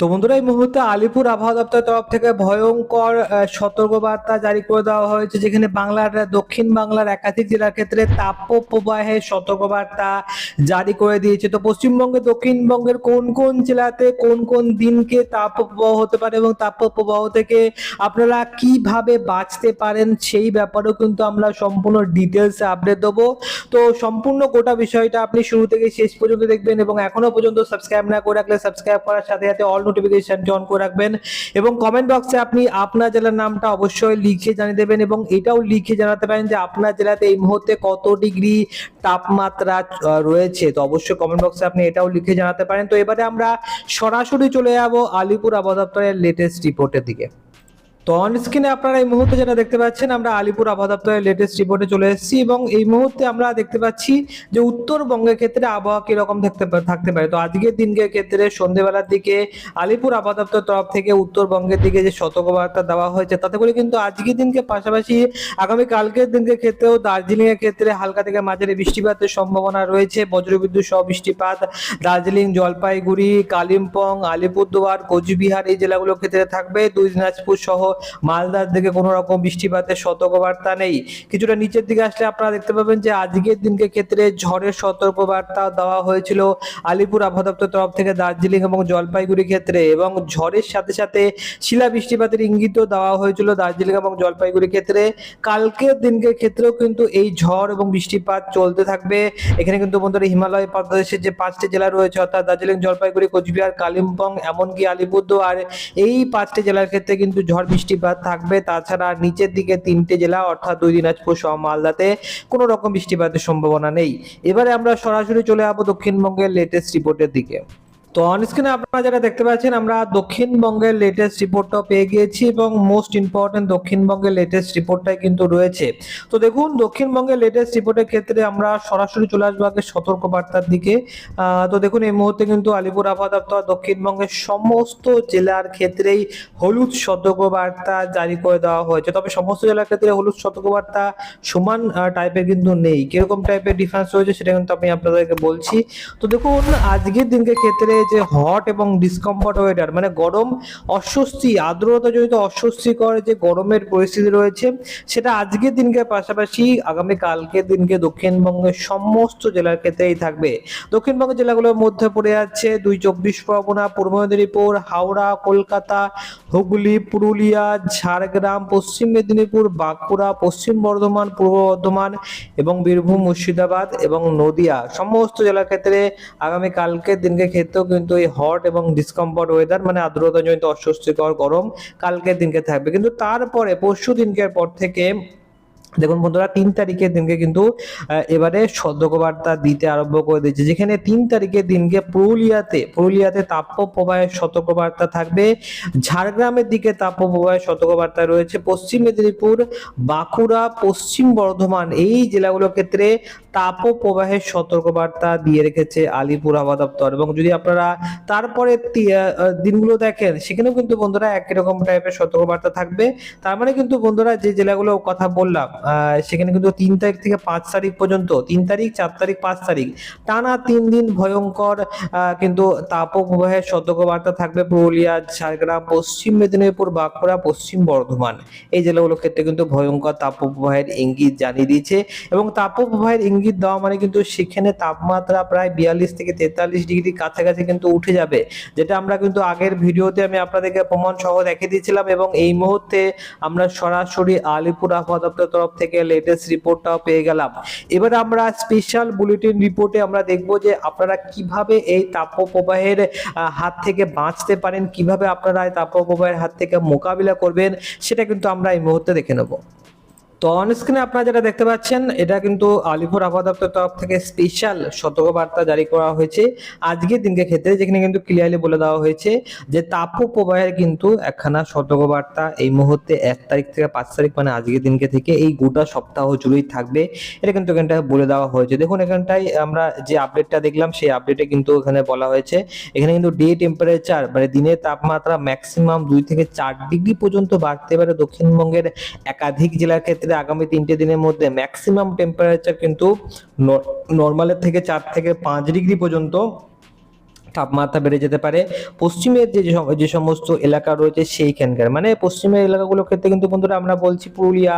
তো বন্ধুরা, এই মুহূর্তে আলিপুর আবহাওয়া দপ্তরের তরফ থেকে ভয়ঙ্কর সতর্কবার্তা জারি করে দেওয়া হয়েছে, যেখানে বাংলার দক্ষিণ বাংলার একাধিক জেলার ক্ষেত্রে তাপ প্রবাহের সতর্কবার্তা জারি করে দিয়েছে। তো পশ্চিমবঙ্গে, দক্ষিণবঙ্গের কোন কোন জেলাতে কোন কোন দিনকে তাপ প্রবাহ হতে পারে এবং তাপ প্রবাহ থেকে আপনারা কীভাবে বাঁচতে পারেন সেই ব্যাপারেও কিন্তু আমরা সম্পূর্ণ ডিটেলসে আপডেট দেবো। তো সম্পূর্ণ গোটা বিষয়টা আপনি শুরু থেকে শেষ পর্যন্ত দেখবেন এবং এখনও পর্যন্ত সাবস্ক্রাইব না করে রাখলে সাবস্ক্রাইব করার সাথে সাথে অল নোটিফিকেশন অন করে রাখবেন। এবং কমেন্ট বক্সে আপনি আপনার জেলার নামটা অবশ্যই লিখে জানিয়ে দেবেন এবং এটাও লিখে জানাতে পারেন যে আপনার জেলাতে এই মুহূর্তে কত ডিগ্রি তাপমাত্রা রয়েছে। তো অবশ্যই কমেন্ট বক্সে আপনি এটাও লিখে জানাতে পারেন। তো এবারে আমরা সরাসরি চলে যাব আলিপুর আবহাওয়া দপ্তরের লেটেস্ট রিপোর্টের দিকে। তো অন স্ক্রিনে আপনারা এই মুহূর্তে যেটা দেখতে পাচ্ছেন, আমরা আলিপুর আবহাওয়া দপ্তরের লেটেস্ট রিপোর্টে চলে এসেছি এবং এই মুহূর্তে আমরা দেখতে পাচ্ছি যে উত্তরবঙ্গের ক্ষেত্রে আবহাওয়া কীরকম থাকতে থাকতে পারে। তো আজকের দিনকে ক্ষেত্রে সন্ধ্যেবেলার দিকে আলিপুর আবহাওয়া দপ্তর তরফ থেকে উত্তরবঙ্গের দিকে যে সতর্কবার্তা দেওয়া হয়েছে, তাতে করে কিন্তু আজকের দিনকে পাশাপাশি আগামী কালকের দিনকে ক্ষেত্রেও দার্জিলিং এর ক্ষেত্রে হালকা থেকে মাঝারি বৃষ্টিপাতের সম্ভাবনা রয়েছে। বজ্রবিদ্যুৎ সহ বৃষ্টিপাত, দার্জিলিং, জলপাইগুড়ি, কালিম্পং, আলিপুরদুয়ার, কোচবিহার এই জেলাগুলোর ক্ষেত্রে থাকবে। দুই দিনাজপুর সহ মালদার দিকে কোনো রকম বৃষ্টিপাতের সতর্কবার্তা নেই। কিছুটা নিচের দিকে আসলে আপনারা দেখতে পাবেন যে আজকের দিনকে ক্ষেত্রে ঝড়ের সতর্কবার্তা দেওয়া হয়েছিল আলিপুর আবহাওয়া দপ্তর তরফ থেকে দার্জিলিং এবং জলপাইগুড়ি ক্ষেত্রে এবং ঝড়ের সাথে সাথে শিলা বৃষ্টিপাতের ইঙ্গিতও দেওয়া হয়েছিল দার্জিলিং এবং জলপাইগুড়ি ক্ষেত্রে। কালকের দিনকে ক্ষেত্রেও কিন্তু এই ঝড় এবং বৃষ্টিপাত চলতে থাকবে। এখানে কিন্তু বন্ধুরা হিমালয় প্রদেশের যে পাঁচটি জেলা রয়েছে অর্থাৎ দার্জিলিং, জলপাইগুড়ি, কোচবিহার, কালিম্পং, এমনকি আলিপুরদুয়ার, এই পাঁচটি জেলার ক্ষেত্রে কিন্তু ঝড় বৃষ্টিপাত থাকবে। তাছাড়া নিচের দিকে তিনটে জেলা, অর্থাৎ দুই দিনাজপুর সহ মালদাতে কোনো রকম বৃষ্টিপাতের সম্ভাবনা নেই। এবারে আমরা সরাসরি চলে যাব দক্ষিণবঙ্গের লেটেস্ট রিপোর্টের দিকে। তো অন স্ক্রিনে আপনারা যেটা দেখতে পাচ্ছেন, আমরা দক্ষিণবঙ্গের লেটেস্ট রিপোর্টটা পেয়ে গিয়েছি এবং মোস্ট ইম্পর্টেন্ট দক্ষিণবঙ্গের লেটেস্ট রিপোর্টটাই কিন্তু রয়েছে। তো দেখুন, দক্ষিণবঙ্গের লেটেস্ট রিপোর্টের ক্ষেত্রে আমরা সরাসরি চলে আসব আগে সতর্কবার্তার দিকে। তো দেখুন, এই মুহূর্তে কিন্তু আলিপুর আবহাওয়া দপ্তর দক্ষিণবঙ্গের সমস্ত জেলার ক্ষেত্রেই হলুদ সতর্কবার্তা জারি করে দেওয়া হয়েছে। তবে সমস্ত জেলার ক্ষেত্রে হলুদ সতর্কবার্তা সমান টাইপের কিন্তু নেই। কীরকম টাইপের ডিফারেন্স রয়েছে সেটা কিন্তু আমি আপনাদেরকে বলছি। তো দেখুন, আজকের দিনকে ক্ষেত্রে যে হট এবং ডিসকমফর্ট ওয়েদার মানে গরম অস্বস্তি, আর্দ্রতা জনিত অস্বস্তিকর যে গরমের পরিস্থিতি রয়েছে, সেটা আজকের দিনকে পাশাপাশি আগামী কালকের দিনকে দক্ষিণবঙ্গের সমস্ত জেলার ক্ষেত্রেই থাকবে। দক্ষিণবঙ্গের জেলাগুলোর মধ্যে পড়ে যাচ্ছে দুই চব্বিশ পরগনা, পূর্ব মেদিনীপুর, হাওড়া, কলকাতা, হুগলি, পুরুলিয়া, ঝাড়গ্রাম, পশ্চিম মেদিনীপুর, বাঁকুড়া, পশ্চিম বর্ধমান, পূর্ব বর্ধমান এবং বীরভূম, মুর্শিদাবাদ এবং নদিয়া। সমস্ত জেলার ক্ষেত্রে আগামী কালকের দিনকে ক্ষেত্রেও কিন্তু এই হট এবং ডিসকমফর্ট ওয়েদার মানে আর্দ্রতাজনিত অস্বস্তিকর গরম কালকের দিনকে থাকবে। কিন্তু তারপরে পরশু দিনকের পর থেকে দেখুন বন্ধুরা, তিন তারিখের দিনকে কিন্তু এবারে সতর্কবার্তা দিতে আরম্ভ করে দিয়েছে। যেখানে তিন তারিখের দিনকে পুরুলিয়াতে পুরুলিয়াতে তাপ প্রবাহের সতর্কবার্তা থাকবে। ঝাড়গ্রামের দিকে তাপ প্রবাহের সতর্কবার্তা রয়েছে। পশ্চিম মেদিনীপুর, বাঁকুড়া, পশ্চিম বর্ধমান এই জেলাগুলোর ক্ষেত্রে তাপ প্রবাহের সতর্কবার্তা দিয়ে রেখেছে আলিপুর আবহাওয়া দপ্তর। এবং যদি আপনারা তারপরে দিনগুলো দেখেন, সেখানেও কিন্তু বন্ধুরা একই রকম টাইপের সতর্কবার্তা থাকবে। তার মানে কিন্তু বন্ধুরা যে জেলাগুলো কথা বললাম সেখানে কিন্তু তিন তারিখ থেকে পাঁচ তারিখ পর্যন্ত, তিন তারিখ, চার তারিখ, পাঁচ তারিখ, টানা তিন দিন ভয়ঙ্কর কিন্তু তাপপ্রবাহের সতর্কবার্তা থাকবে পুরুলিয়া, ঝাড়গ্রাম, পশ্চিম মেদিনীপুর, বাঁকুড়া, পশ্চিম বর্ধমান। এই জেলাগুলোর ক্ষেত্রে কিন্তু ভয়ঙ্কর তাপপ্রবাহের ইঙ্গিত জানিয়ে দিয়েছে এবং তাপপ্রবাহের ইঙ্গিত দেওয়া মানে কিন্তু সেখানে তাপমাত্রা প্রায় বিয়াল্লিশ থেকে তেতাল্লিশ ডিগ্রি কাছাকাছি কিন্তু উঠে যাবে, যেটা আমরা কিন্তু আগের ভিডিওতে আমি আপনাদেরকে প্রমাণ সহ দেখে দিয়েছিলাম এবং এই মুহূর্তে আমরা সরাসরি আলিপুর আবহাওয়া দপ্তর থেকে লেটেস্ট রিপোর্টটাও পেয়ে গেলাম। এবার আমরা স্পেশাল বুলেটিন রিপোর্টে আমরা দেখব যে আপনারা কীভাবে এই তাপপ্রবাহের হাত থেকে বাঁচতে পারেন, কীভাবে আপনারা এই তাপপ্রবাহের হাত থেকে মোকাবিলা করবেন, সেটা কিন্তু আমরা এই মুহূর্তে দেখে নেব। তো অন স্ক্রিনে আপনারা যেটা দেখতে পাচ্ছেন, এটা কিন্তু আলিপুর আবহাওয়া দপ্তর তরফ থেকে স্পেশাল সতর্কবার্তা জারি করা হয়েছে। আজকের দিনকে ক্ষেত্রে যেখানে কিন্তু ক্লিয়ারলি বলে দেওয়া হয়েছে যে তাপ প্রবাহের কিন্তু একখানা সতর্কবার্তা এই মুহূর্তে এক তারিখ থেকে পাঁচ তারিখ মানে আজকের দিনকে থেকে এই গোটা সপ্তাহ জুড়েই থাকবে। এটা কিন্তু এখানটায় বলে দেওয়া হয়েছে। দেখুন, এখানটায় আমরা যে আপডেটটা দেখলাম, সেই আপডেটে কিন্তু এখানে বলা হয়েছে, এখানে কিন্তু ডে টেম্পারেচার মানে দিনের তাপমাত্রা ম্যাক্সিমাম দুই থেকে চার ডিগ্রি পর্যন্ত বাড়তে পারে দক্ষিণবঙ্গের একাধিক জেলার ক্ষেত্রে। আগামী তিনটে দিনের মধ্যে ম্যাক্সিমাম টেম্পারেচার কিন্তু নর্মালের থেকে চার থেকে পাঁচ ডিগ্রি পর্যন্ত তাপমাত্রা বেড়ে যেতে পারে। পশ্চিমের যে যে সমস্ত এলাকা রয়েছে সেইখানকার। মানে পশ্চিমের এলাকাগুলোর ক্ষেত্রে কিন্তু বন্ধুরা আমরা বলছি পুরুলিয়া,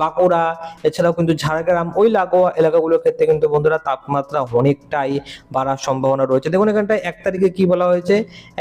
বাঁকুড়া, এছাড়াও কিন্তু ঝাড়গ্রাম, ওই লাগোয়া এলাকাগুলোর ক্ষেত্রে কিন্তু বন্ধুরা তাপমাত্রা অনেকটাই বাড়ার সম্ভাবনা রয়েছে। দেখুন এখানটায় এক তারিখে কি বলা হয়েছে?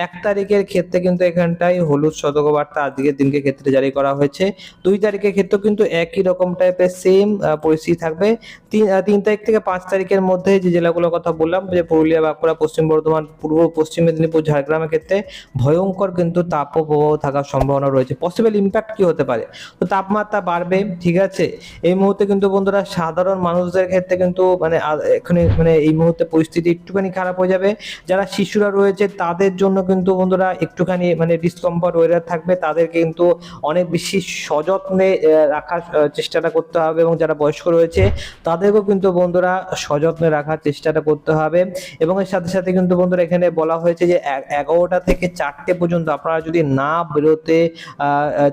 এক তারিখের ক্ষেত্রে কিন্তু এখানটায় হলুদ সতর্কবার্তা আজকের দিনকে ক্ষেত্রে জারি করা হয়েছে। দুই তারিখের ক্ষেত্রেও কিন্তু একই রকম টাইপের সেম পরিস্থিতি থাকবে। তিন তিন তারিখ থেকে পাঁচ তারিখের মধ্যে যে জেলাগুলোর কথা বললাম, যে পুরুলিয়া, বাঁকুড়া, পশ্চিম বর্ধমান পূর্ব, পশ্চিম মেদিনীপুর, ঝাড়গ্রামের ক্ষেত্রে ভয়ঙ্কর কিন্তু তাপপ্রবাহ থাকার সম্ভাবনা রয়েছে। পসিবল ইম্প্যাক্ট কি হতে পারে? তো তাপমাত্রা বাড়বে, ঠিক আছে? এই মুহূর্তে কিন্তু বন্ধুরা সাধারণ মানুষদের ক্ষেত্রে কিন্তু মানে এখানে মানে এই মুহূর্তে পরিস্থিতি একটুখানি খারাপ হয়ে যাবে। যারা শিশুরা রয়েছে, তাদের জন্য কিন্তু বন্ধুরা একটুখানি মানে ডিসকমফর্ট ওয়েদার থাকবে। তাদেরকে কিন্তু অনেক বেশি সযত্নে রাখার চেষ্টাটা করতে হবে এবং যারা বয়স্ক রয়েছে, তাদেরকেও কিন্তু বন্ধুরা সযত্নে রাখার চেষ্টাটা করতে হবে। এবং এর সাথে সাথে কিন্তু বন্ধুরা এখানে বলা হয়েছে যে এগারোটা থেকে চারটে পর্যন্ত আপনারা যদি না বেরোতে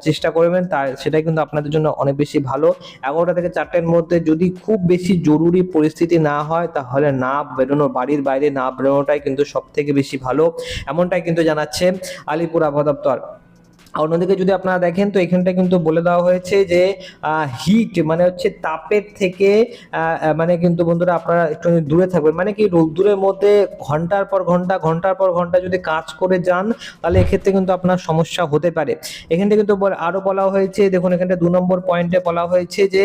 চেষ্টা করবেন তা সেটাই কিন্তু আপনাদের জন্য অনেক বেশি ভালো। এগারোটা থেকে চারটের মধ্যে যদি খুব বেশি জরুরি পরিস্থিতি না হয়, তাহলে না বেরোনো, বাড়ির বাইরে না বেরোনোটাই কিন্তু সব থেকে বেশি ভালো। এমনটাই কিন্তু জানাচ্ছে আলিপুর আবহাওয়া দপ্তর। অন্যদিকে যদি আপনারা দেখেন, তো এখানটা কিন্তু বলে দেওয়া হয়েছে যে হিট মানে হচ্ছে তাপের থেকে মানে কিন্তু বন্ধুরা আপনারা একটু দূরে থাকবেন মানে কি রোদ্দুরের মধ্যে ঘণ্টার পর ঘণ্টা, ঘণ্টার পর ঘণ্টা যদি কাজ করে যান, তাহলে এক্ষেত্রে কিন্তু আপনার সমস্যা হতে পারে। এখানটা কিন্তু বল- আরও বলা হয়েছে, দেখুন এখানটা দু নম্বর পয়েন্টে বলা হয়েছে যে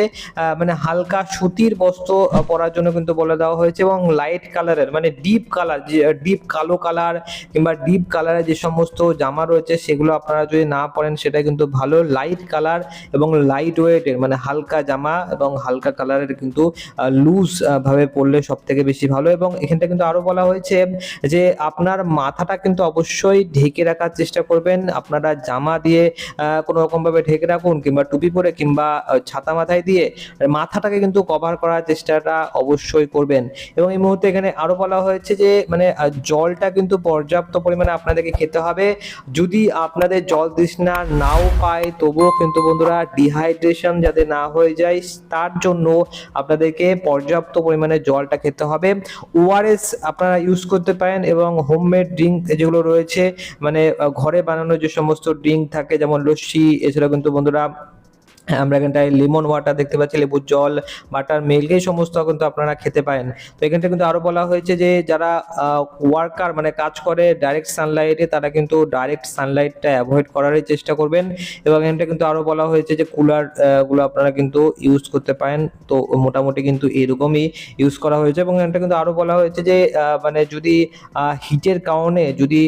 মানে হালকা সুতির বস্ত্র পরার জন্য কিন্তু বলে দেওয়া হয়েছে এবং লাইট কালারের মানে ডিপ কালার ডিপ কালো কালার কিংবা ডিপ কালারের যে সমস্ত জামা রয়েছে, সেগুলো আপনারা যদি না পরেন সেটা কিন্তু ভালো লাইট কালার এবং লাইট ওয়েটের মানে হালকা জামা এবং হালকা কালারের কিন্তু লুজ ভাবে পরলে সব থেকে বেশি ভালো এবং এখানটা কিন্তু আরও বলা হয়েছে যে আপনার মাথাটা কিন্তু অবশ্যই ঢেকে রাখার চেষ্টা করবেন। আপনারা জামা দিয়ে কোনো রকম ভাবে ঢেকে রাখুন কিংবা টুপি পরে কিংবা ছাতা মাথায় দিয়ে, মাথাটাকে কিন্তু কভার করার চেষ্টাটা অবশ্যই করবেন। এবং এই মুহূর্তে এখানে আরও বলা হয়েছে যে মানে জলটা কিন্তু পর্যাপ্ত পরিমাণে আপনাদেরকে খেতে হবে। যদি আপনাদের জল তৃষ্ণা নাও পায়। তবুও কিন্তু বন্ধুরা ডিহাইড্রেশন যাতে না হয়ে যায়, তার জন্য আপনাদেরকে পর্যাপ্ত পরিমাণে জলটা খেতে হবে। ওআরএস আপনারা ইউজ করতে পারেন এবং হোমমেড ড্রিঙ্ক যেগুলো রয়েছে মানে ঘরে বানানো যে সমস্ত ড্রিঙ্ক থাকে, যেমন লস্যি এছাড়া কিন্তু বন্ধুরা আমরা এখানটায় লেমন ওয়াটার দেখতে পাচ্ছি, লেবুর জল বাটার মিল্ক এই সমস্ত কিন্তু আপনারা খেতে পারেন। তো এখানটা কিন্তু আরও বলা হয়েছে যে, যারা ওয়ার্কার মানে কাজ করে ডাইরেক্ট সানলাইটে তারা কিন্তু ডাইরেক্ট সানলাইটটা অ্যাভয়েড করারই চেষ্টা করবেন। এবং এখানটা কিন্তু আরও বলা হয়েছে যে কুলারগুলো আপনারা কিন্তু ইউজ করতে পারেন। তো মোটামুটি কিন্তু এরকমই ইউজ করা হয়েছে। এবং এখানটা কিন্তু আরও বলা হয়েছে যে মানে যদি হিটের কারণে যদি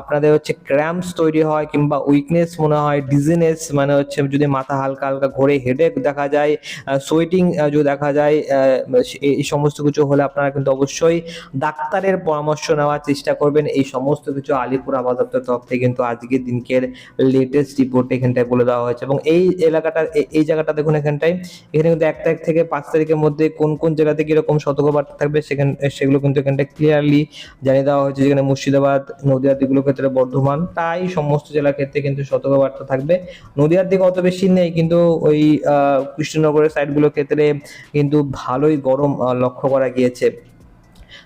আপনাদের হচ্ছে ক্র্যাম্পস তৈরি হয় কিংবা উইকনেস মনে হয় ডিজিনেস মানে হচ্ছে যদি মাথা হালকা হালকা ঘোরে হেডেক দেখা যায় সোয়েটিং যদি দেখা যায় এই- সমস্ত কিছু হলে আপনারা কিন্তু অবশ্যই ডাক্তারের পরামর্শ নেওয়ার চেষ্টা করবেন। এই সমস্ত কিছু আলিপুর আবহাওয়া দপ্তরের তরফ থেকে কিন্তু আজকের দিনকের লেটেস্ট রিপোর্ট এখানটায় বলে দেওয়া হয়েছে এবং এই এলাকাটা এই জায়গাটা দেখুন এখানটায়, এখানে কিন্তু এক তারিখ থেকে পাঁচ তারিখের মধ্যে কোন কোন জায়গাতে কীরকম সতর্কবার্তা থাকবে সেখানে, সেগুলো কিন্তু এখানটায় ক্লিয়ারলি জানিয়ে দেওয়া হয়েছে। যেখানে মুর্শিদাবাদ নদিয়ার দিকগুলোর ক্ষেত্রে বর্ধমান, তাই সমস্ত জেলার ক্ষেত্রে কিন্তু সতর্কবার্তা থাকবে। নদীয়ার দিকে অত বেশি নেই, কিন্তু ওই কৃষ্ণনগরের সাইডগুলোর ক্ষেত্রে কিন্তু ভালোই গরম লক্ষ্য করা গিয়েছে।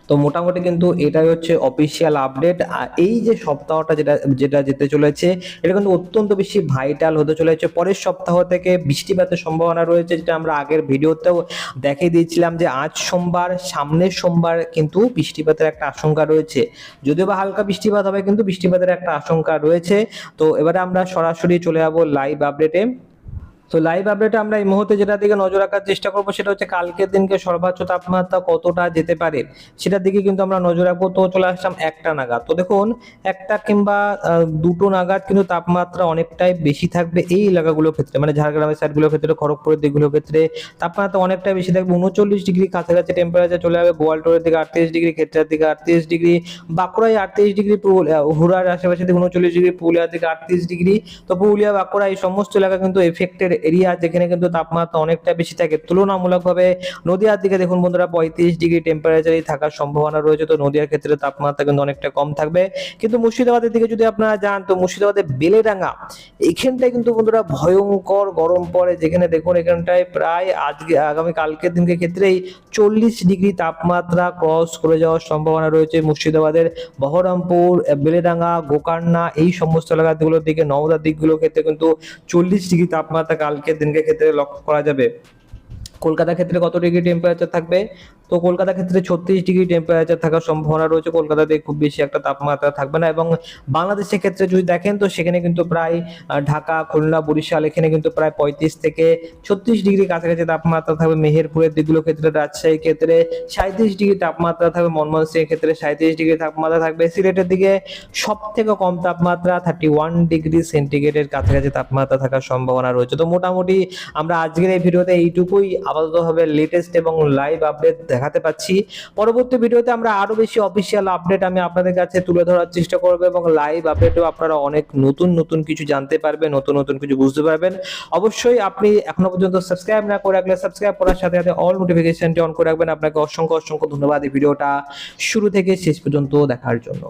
তো মোটামুটি কিন্তু এটাই হচ্ছে অফিসিয়াল আপডেট আর এই যে সপ্তাহটা যেটা যেটা যেতে চলেছে, এটা কিন্তু অত্যন্ত বেশি ভাইটাল হতে চলেছে। পরের সপ্তাহ থেকে বৃষ্টিপাতের সম্ভাবনা রয়েছে, যেটা আমরা আগের ভিডিওতেও দেখিয়ে দিয়েছিলাম যে আজ সোমবার, সামনের সোমবার কিন্তু বৃষ্টিপাতের একটা আশঙ্কা রয়েছে। যদিও বা হালকা বৃষ্টিপাত হবে, কিন্তু বৃষ্টিপাতের একটা আশঙ্কা রয়েছে। তো এবারে আমরা সরাসরি চলে যাব লাইভ আপডেটে তো লাইভ আপডেটে আমরা এই মুহূর্তে যেটা দিকে নজর রাখার চেষ্টা করব, সেটা হচ্ছে কালকের দিনকে সর্বোচ্চ তাপমাত্রা কতটা যেতে পারে, সেটার দিকে কিন্তু আমরা নজর রাখব। তো চলে আসলাম একটা নাগাদ। তো দেখুন, একটা কিংবা দুটো নাগাদ কিন্তু তাপমাত্রা অনেকটাই বেশি থাকবে এই এলাকাগুলোর ক্ষেত্রে। মানে ঝাড়গ্রামের সাইডগুলোর ক্ষেত্রে, খড়গপুরের দিকগুলোর ক্ষেত্রে তাপমাত্রা অনেকটাই বেশি থাকবে। উনচল্লিশ ডিগ্রি কাছাকাছি টেম্পারেচার চলে যাবে গোয়ালটোরের দিকে আটত্রিশ ডিগ্রি ক্ষেত্রের দিকে আটত্রিশ ডিগ্রি, বাঁকুড়ায় আটত্রিশ ডিগ্রি হুড়ার আশেপাশে দিকে উনচল্লিশ ডিগ্রি, পুরুলিয়ার দিকে আটত্রিশ ডিগ্রি। তো পুরুলিয়া, বাঁকুড়া এই সমস্ত এলাকা কিন্তু এফেক্টেড এরিয়া যেখানে কিন্তু তাপমাত্রা অনেকটা বেশি থাকে। তুলনামূলকভাবে নদিয়ার দিকে দেখুন বন্ধুরা, পঁয়ত্রিশ ডিগ্রি টেম্পারেচারই থাকার সম্ভাবনা রয়েছে। তো নদিয়ার ক্ষেত্রে তাপমাত্রা কিন্তু অনেকটা কম থাকবে। কিন্তু মুর্শিদাবাদের দিকে যদি আপনারা যান, তো মুর্শিদাবাদের বেলেডাঙ্গা এইখানটায় কিন্তু বন্ধুরা ভয়ঙ্কর গরম পড়ে। যেখানে দেখুন এখানটায় প্রায় আজকে, আগামী কালকের দিনকে ক্ষেত্রেই চল্লিশ ডিগ্রি তাপমাত্রা ক্রস করে যাওয়ার সম্ভাবনা রয়েছে মুর্শিদাবাদের। বহরমপুর, বেলেডাঙ্গা, গোকর্ণা, এই সমস্ত এলাকাগুলোর দিকে, নওদার দিকগুলোর ক্ষেত্রে কিন্তু চল্লিশ ডিগ্রি তাপমাত্রা কালকের দিনকে ক্ষেত্রে লক্ষ্য করা যাবে। কলকাতার ক্ষেত্রে কত ডিগ্রি টেম্পারেচার থাকবে? তো কলকাতার ক্ষেত্রে ছত্রিশ ডিগ্রি টেম্পারেচার থাকার সম্ভাবনা রয়েছে। কলকাতাতে খুব বেশি একটা তাপমাত্রা থাকবে না এবং বাংলাদেশের ক্ষেত্রে যদি দেখেন, তো সেখানে কিন্তু প্রায় ঢাকা, খুলনা, বরিশাল এখানে কিন্তু প্রায় পঁয়ত্রিশ থেকে ছত্রিশ ডিগ্রি কাছাকাছি তাপমাত্রা থাকবে। মেহেরপুরের দিকগুলো ক্ষেত্রে, রাজশাহীর ক্ষেত্রে সাঁত্রিশ ডিগ্রি তাপমাত্রা থাকবে। ময়মনসিংহের ক্ষেত্রে সাঁত্রিশ ডিগ্রি তাপমাত্রা থাকবে। সিলেটের দিকে সব থেকে কম তাপমাত্রা থার্টি ওয়ান ডিগ্রি সেন্টিগ্রেডের কাছাকাছি তাপমাত্রা থাকার সম্ভাবনা রয়েছে। তো মোটামুটি আমরা আজকের এই ভিডিওতে এইটুকুই। আপাততভাবে লেটেস্ট এবং লাইভ আপডেট দেখাতে পাচ্ছি। পরবর্তী ভিডিওতে আমরা আরও বেশি অফিসিয়াল আপডেট আমি আপনাদের কাছে তুলে ধরার চেষ্টা করব এবং লাইভ আপডেটও আপনারা অনেক নতুন নতুন কিছু জানতে পারবেন, নতুন নতুন কিছু বুঝতে পারবেন। অবশ্যই আপনি এখনও পর্যন্ত সাবস্ক্রাইব না করে রাখলে সাবস্ক্রাইব করার সাথে সাথে অল নোটিফিকেশনটি অন করে রাখবেন। আপনাকে অসংখ্য অসংখ্য ধন্যবাদ। এই ভিডিওটা শুরু থেকে শেষ পর্যন্ত দেখার জন্য।